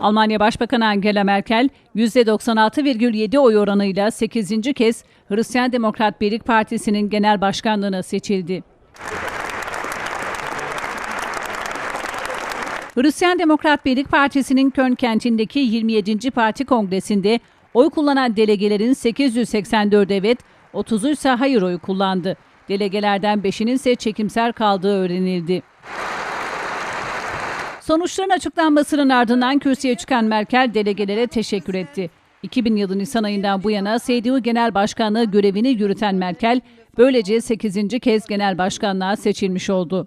Almanya Başbakanı Angela Merkel %96,7 oy oranıyla 8. kez Hristiyan Demokrat Birlik Partisi'nin genel başkanlığına seçildi. Hristiyan Demokrat Birlik Partisi'nin Köln kentindeki 27. Parti Kongresi'nde oy kullanan delegelerin 884 evet, 30'u ise hayır oyu kullandı. Delegelerden 5'inin ise çekimser kaldığı öğrenildi. Sonuçların açıklanmasının ardından kürsüye çıkan Merkel delegelere teşekkür etti. 2000 yılı Nisan ayından bu yana CDU Genel Başkanlığı görevini yürüten Merkel, böylece 8. kez genel başkanlığa seçilmiş oldu.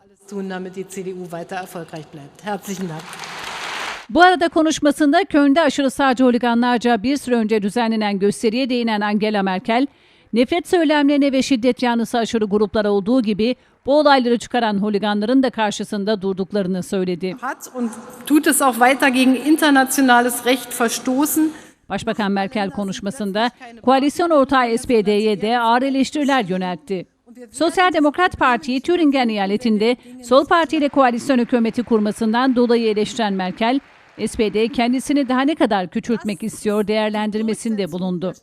Bu arada konuşmasında Köln'de aşırı sağcı holiganlarca bir süre önce düzenlenen gösteriye değinen Angela Merkel, nefret söylemlerine ve şiddet yanlısı aşırı gruplara olduğu gibi bu olayları çıkaran holiganların da karşısında durduklarını söyledi. Hat und tut es auch weiter gegen internationales Recht verstoßen. Başbakan Merkel konuşmasında koalisyon ortağı SPD'ye de ağır eleştiriler yöneltti. Sosyal Demokrat Parti'yi Thüringen eyaletinde Sol Parti ile koalisyon hükümeti kurmasından dolayı eleştiren Merkel, SPD kendisini daha ne kadar küçültmek istiyor değerlendirmesinde bulundu.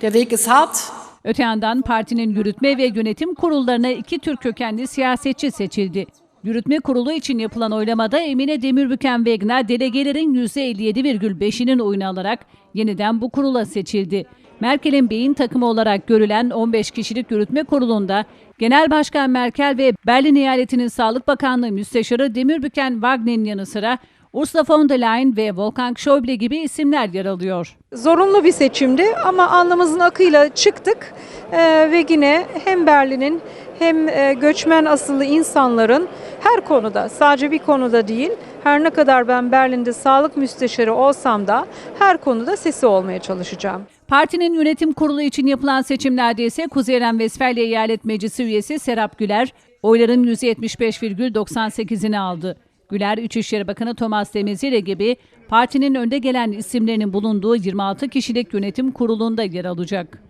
Der Weg ist hart. Öte yandan partinin yürütme ve yönetim kurullarına iki Türk kökenli siyasetçi seçildi. Yürütme kurulu için yapılan oylamada Emine Demirbüken Wegner delegelerin %57,5'inin oyunu alarak yeniden bu kurula seçildi. Merkel'in beyin takımı olarak görülen 15 kişilik yürütme kurulunda Genel Başkan Merkel ve Berlin Eyaleti'nin Sağlık Bakanlığı Müsteşarı Demirbüken Wagner'in yanı sıra Ursula von der Leyen ve Wolfgang Schäuble gibi isimler yer alıyor. Zorunlu bir seçimdi ama alnımızın akıyla çıktık Ee, ve yine hem Berlin'in hem e, göçmen asıllı insanların her konuda sadece bir konuda değil her ne kadar ben Berlin'de sağlık müsteşarı olsam da her konuda sesi olmaya çalışacağım. Partinin yönetim kurulu için yapılan seçimlerde ise Kuzey Ren-Vesfalya Eyalet Meclisi üyesi Serap Güler oyların %75,98'ini aldı. Güler, İçişleri Bakanı Thomas Demezire gibi partinin önde gelen isimlerinin bulunduğu 26 kişilik yönetim kurulunda yer alacak.